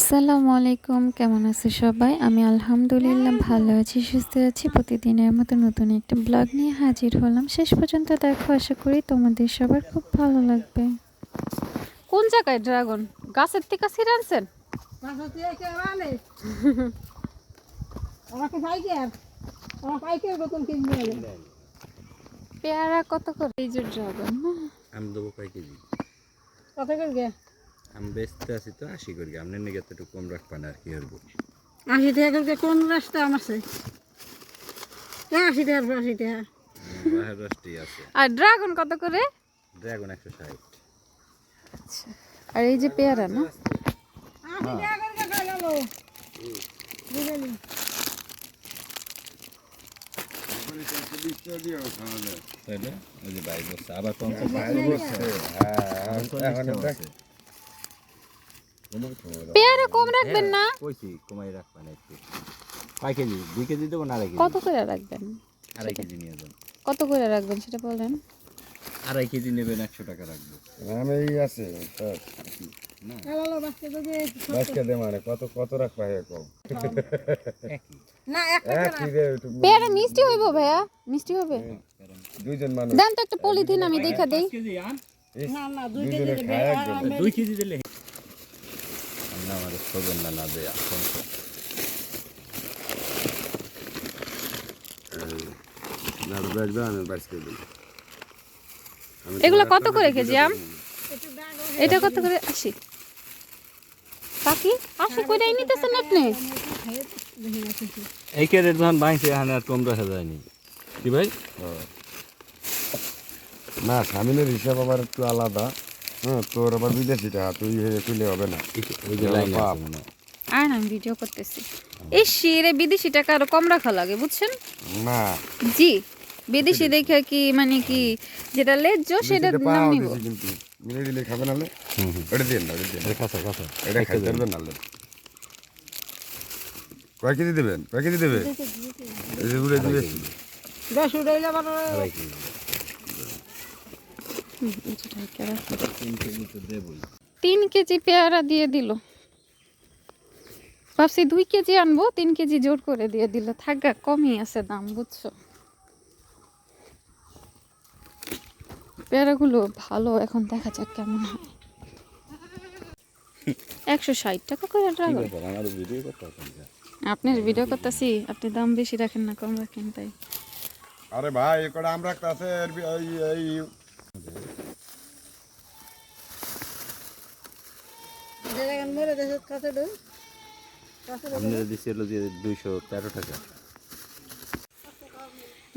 আসসালামু আলাইকুম কেমন আছে সবাই? আমি আলহামদুলিল্লাহ ভালো আছি সুস্থ আছি। প্রতিদিনের মতো নতুন একটা ব্লগ নিয়ে হাজির হলাম। শেষ পর্যন্ত দেখো আশা করি তোমাদের সবার খুব ভালো লাগবে। কোন জায়গায় ড্রাগন? গাছের থেকে ছিঁড়ে আনছেন? পেয়ারা কত করে? এই যে ড্রাগন আমি দেবো কয় কেজি। কত করে? গে আমি বেচতে আছি তো আশি করি। আপনার নিকে তো একটু কম রাখবেন আর কি করব আশি টাকা করে কোন রাস্তা আমার আছে আশি পর আশি টাকা। রসটি আছে। আর ড্রাগন কত করে? ড্রাগন একশো ষাট। আর এই যে পেয়ারা না? আশি টাকা করে খাই গেল বুঝলি তাইলে ওই যে বাইশ বছর আবার পঞ্চাশ পেয়ারা কম রাখবেন না? কইছি কমাই রাখবেন একটু। কয় কেজি? দুই কেজি দেবো না আড়াই কত করে রাখবেন? আড়াই কেজি নিয়ে যান। কত করে রাখবেন সেটা বলেন? আড়াই কেজি নেবেন একশো টাকা রাখব। আমি আছে মানে কত কত রাখবা কম না এক এক কি রে একটু পেয়ারা মিষ্টি হইব ভাইয়া মিষ্টি হবে? দুইজন মানুষ। দেন তো একটা পলিথিন আমি দেখা দেই। না না দুই কেজি দুই কেজি দিলে না আমার শোবেন না না দেয় এগুলো কত করে কেজি আম? এটা কত করে? আশি। কাকি আশি কইরাই নিতেছেন আপনি? এই ক্যারেট যখন ভাঙছে এখানে আর কম রাখা যায়নি। কি ভাই? না স্বামীনের হিসাব আবার একটু আলাদা। হ্যাঁ তোর আবার বিদেশি টাকা তুই তুলে হবে না। ওই যে। আর আমি ভিডিও করতেছি। এই শিরে বিদেশি টাকা আরও কম রাখা লাগে বুঝছেন? না। জি বিদেশি দেখে কি মানে কি যেটা লেজ্জ সেটা নাম নিব। মিলে দিলে খাবে নালে হুম ওটা না এটা কাঁচা কাঁচা। এটা খাইতে পারবে নালে কয় কেজি দেবেন? কয় কেজি দেবে এই যে দিবে। দশ উঠাইলে আবার আড়াই কেজি হুম, এটা ঢাইকা রাখো। তিন কেজি পেয়ারা দিয়ে দিল। ভাবছি দুই কেজি আনব, তিন কেজি জোর করে দিয়ে দিল। থাকা কমই আছে দাম, বুঝছ? পেয়ারাগুলো ভালো, এখন দেখা যাক কেমন হয়। একশো ষাট টাকা করে ড্রাগন আপনার ভিডিও করতেছি, আপনি দাম বেশি রাখেন না, কম রাখেন তাই। আরে ভাই এ কটা আমরা আছে এই মরে কাছে দুইশো তেরো টাকা।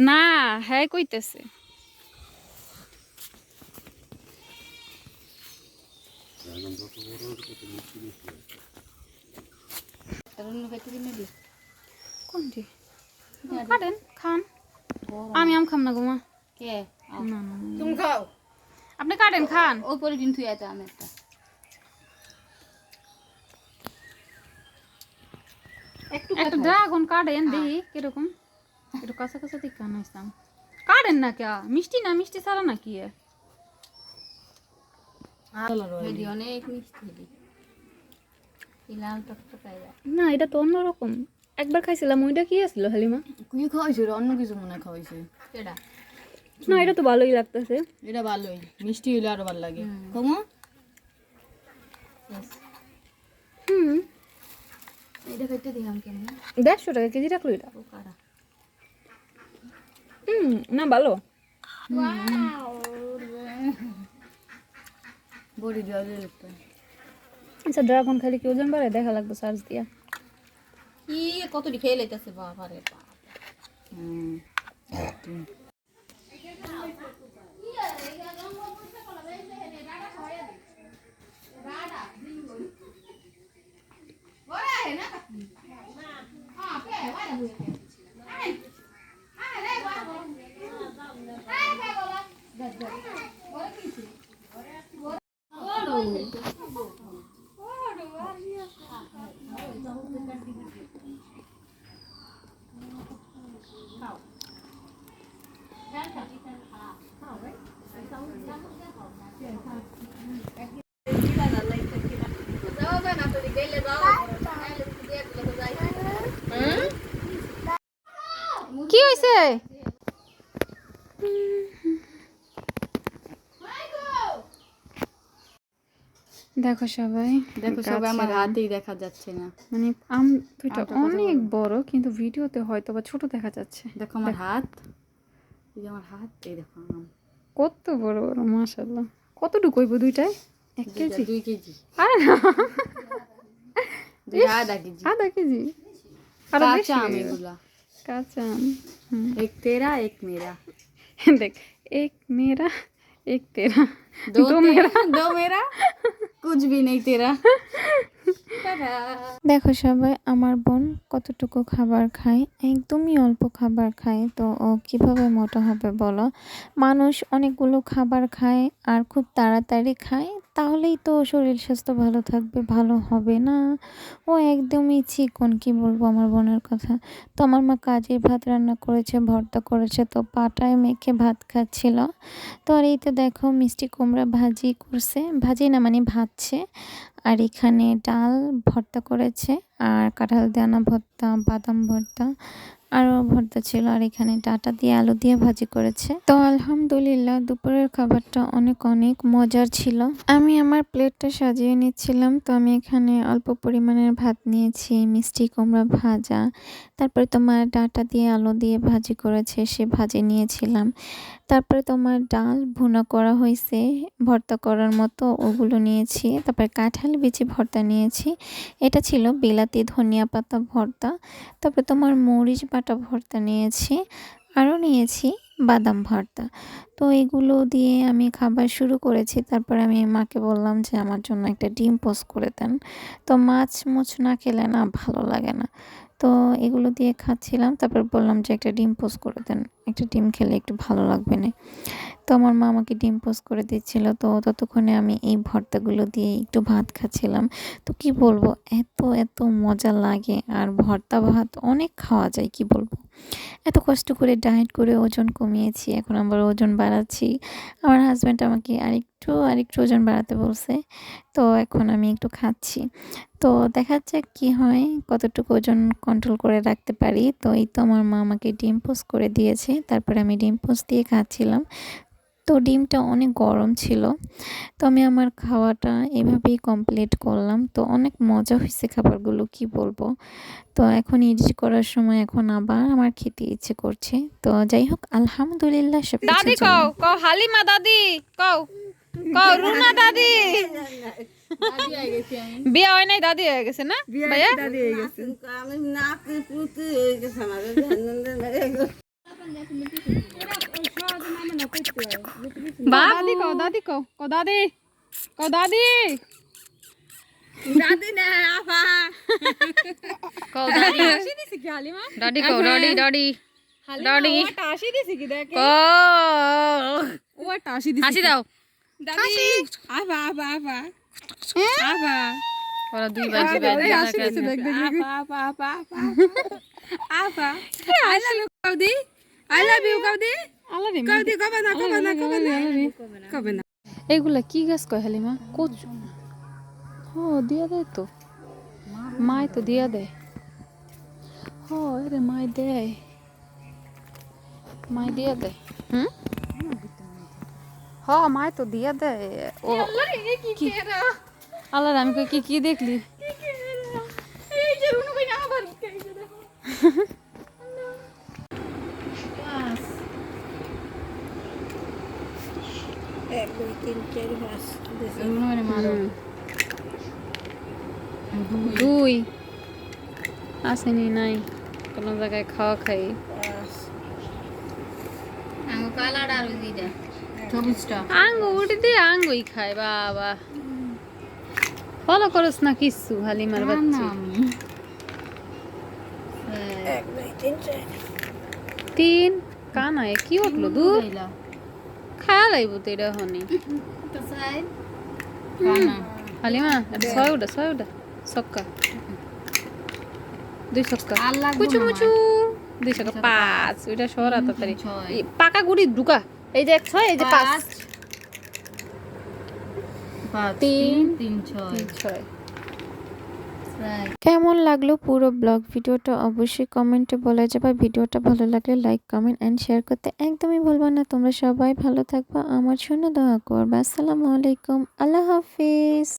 না হ্যাঁ কইতেছে। কোনটি? কাটেন খান। আমি আম খাম না গোমা কে? না। তুমি খাও। আপনি কাটেন খান। ওই পরে দিন তুই আছে আমি একটা একটু ড্রাগন কাটেন দেখি কীরকম? একটু কাঁচা কাঁচা দিক কান আসতাম কাটেন না কে? মিষ্টি না মিষ্টি ছাড়া না কি? অনেক মিষ্টি লাল টকটকাই না এটা তো অন্যরকম। একবার খাইছিলাম ওইটা কি আসলো হালিমা? কি খাওয়াইছে অন্য কিছু মনে হয় খাওয়াইছে। এটা না এটা তো ভালোই লাগতেছে। এটা ভালোই। মিষ্টি হইলে আরও ভালো লাগে। কমো? হুম। এটা দিলাম দেড়শো টাকা কেজি রাখল এটা? হুম না ভালো। বড়ি আচ্ছা ড্রাগন খালি কি ওজন বাড়ে? দেখা লাগবে চার্জ দিয়া। কি কতটি খেয়ে লাইতেছে বাবা রে বাবা কি হয়েছে দেখো সবাই। দেখো সবাই আমার হাতেই দেখা যাচ্ছে না। মানে আম দুটো অনেক বড় কিন্তু ভিডিওতে হয়তো বা ছোট দেখা যাচ্ছে। দেখো আমার হাত। এই আমার হাত এই দেখো আম। কত বড় বড় মাশাআল্লাহ। কতটুকু হইব দুইটায়? এক দুইটা কেজি দুই কেজি আরে না দুই আধা কেজি আধা কেজি আরো বেশি কাঁচা আম হয়ে গেল। এগুলা কাঁচা আম হুম। এক তেরা এক মেরা देख एक मेरा एक तेरा दो, दो मेरा दो मेरा कुछ भी नहीं तेरा দেখো সবাই আমার বোন কতটুকু খাবার খায় একদমই অল্প খাবার খায় তো ও কিভাবে মোটা হবে বলো মানুষ অনেকগুলো খাবার খায় আর খুব তাড়াতাড়ি খায় তাহলেই তো শরীর স্বাস্থ্য ভালো থাকবে, ভালো হবে না। ও একদমই চিকন কি বলব আমার বোনের কথা। তো আমার মা কাজের ভাত রান্না করেছে, ভর্তা করেছে, তো পাটায় মেখে ভাত খাচ্ছিল। তো আর এই তো দেখো মিষ্টি কুমড়া ভাজি করছে। ভাজি না মানে ভাজছে। আর এখানে ডাল ভর্তা করেছে, আর কাঁঠাল দানা ভর্তা, বাদাম ভর্তা আরও ভর্তা ছিল আর এখানে ডাটা দিয়ে আলু দিয়ে ভাজি করেছে। তো আলহামদুলিল্লাহ, দুপুরের খাবারটা অনেক অনেক মজার ছিল। আমি আমার প্লেটটা সাজিয়ে নিচ্ছিলাম। তো আমি এখানে অল্প পরিমাণের ভাত নিয়েছি, মিষ্টি, কুমড়া ভাজা। তারপরে তোমার ডাটা দিয়ে আলু দিয়ে ভাজি করেছে, সে ভাজি নিয়েছিলাম। তারপরে তোমার ডাল ভুনা করা হয়েছে, ভর্তা করার মতো ওগুলো নিয়েছি। তারপরে কাঁঠাল বিচি ভর্তা নিয়েছি। এটা ছিল বিলাতি ধনিয়া পাতা ভর্তা। তারপরে তোমার মরিচ বাটা ভর্তা নিয়েছি, আরও নিয়েছি বাদাম ভর্তা। তো এগুলো দিয়ে আমি খাবার শুরু করেছি, তারপর আমি মাকে বললাম যে আমার জন্য একটা ডিম পোস্ট করে দেন। তো মাছ মুছ না খেলে না ভালো লাগে না। তো এগুলো দিয়ে খাচ্ছিলাম, তারপর বললাম যে একটা ডিম পোস্ট করে দেন, একটা ডিম খেলে একটু ভালো লাগবে না। তো আমার মা আমাকে ডিম পোস্ট করে দিচ্ছিল। তো ততক্ষণে আমি এই ভর্তাগুলো দিয়ে একটু ভাত খাচ্ছিলাম। তো কি বলব, এত এত মজা লাগে। আর ভর্তা ভাত অনেক খাওয়া যায়, কি বলব? এত কষ্ট করে ডায়েট করে ওজন কমিয়েছি, এখন আবার ওজন বাড়াচ্ছি। আমার হাজব্যান্ড আমাকে আরেকটু আরেকটু ওজন বাড়াতে বলছে। তো এখন আমি একটু খাচ্ছি। তো দেখা যাক কি হয়, কতটুকু ওজন কন্ট্রোল করে রাখতে পারি। তো এই তো আমার মা আমাকে ডিম করে দিয়েছে। তারপরে আমি ডিম দিয়ে খাচ্ছিলাম। তো ডিমটা অনেক গরম ছিল তো আমি আমার খাওয়াটা এভাবেই কমপ্লিট করলাম। তো অনেক মজা হয়েছে খাবারগুলো কি বলব? তো এখন এডিট করার সময় এখন আবার আমার খেতে ইচ্ছে করছে। তো যাই হোক আলহামদুলিল্লাহ সব দাদি কও কও হালিমা দাদি কও কও রুনা দাদি। দাদি আই গেছি আমি বিয়ে হয় নাই দাদি হয়ে গেছে। না ভাইয়া আমি নাতি পুতি হয়ে গেছে আমার দাদি কও দাদি কও কও দাদি কও দাদি দাদি না আপা কও দাদি হাসি দিছি কি হালিমা দাদি কও দাদি দাদি দাদি ওটা দিছি কি দেখ কও ওটা হাসি দিছি হাসি দাও দাদি আপা আপা আপা আপা ওরা দুই বাজি বাজি হাসি দিছে দেখ দেখ আপা আপা আপা আপা আপা আই লাভ ইউ কাউদি আই লাভ ইউ কাউদি আল্লাহ রে কাউদি কবে না কবে না কবে না। কবে না। এগুলা কি গাছ কয় হালিমা? কচু হ দিয়া দেয় তো। মায় তো দিয়া দেয়। হ আরে মায় দেয়। মায় দিয়া দেয়। হুম? হ মায় তো দিয়া দেয়। ও কি আল্লাহ আমি কি কি দেখলি? এক দুই তিন চার পাঁচ দুই। আসেনি নাই। কোনো জায়গায় খাওয়া খাই। আঙ্গু কালাটা আর দিটা সবুজটা আঙ্গু উঠি দিয়ে আঙ্গুই খায় বাবা। ফলো করস না কিচ্ছু হালিমার বাচ্চা। তিন কানায় কি উঠল দু খায়া লাইব তো এটা হনি হালিমা এটা ছয় উঠা ছয় উঠা। ছক্কা। দুই লাগবো কুচু মুচু। দুই ছক্কা। পাঁচ ওইটা সরা তাড়াতাড়ি পাকা গুড়ি ঢুকা। এই যে ছয় এই যে পাঁচ। তিন, তিন ছয়। ছয়। কেমন লাগল পুরো ব্লগ ভিডিওটা? অবশ্যই কমেন্টে বলা যাবে। ভিডিওটা ভালো লাগলে লাইক কমেন্ট অ্যান্ড শেয়ার করতে একদমই ভুলবো না। তোমরা সবাই ভালো থাকবা। আমার জন্য দোয়া করব। আসসালামু আলাইকুম। আল্লাহ হাফিজ।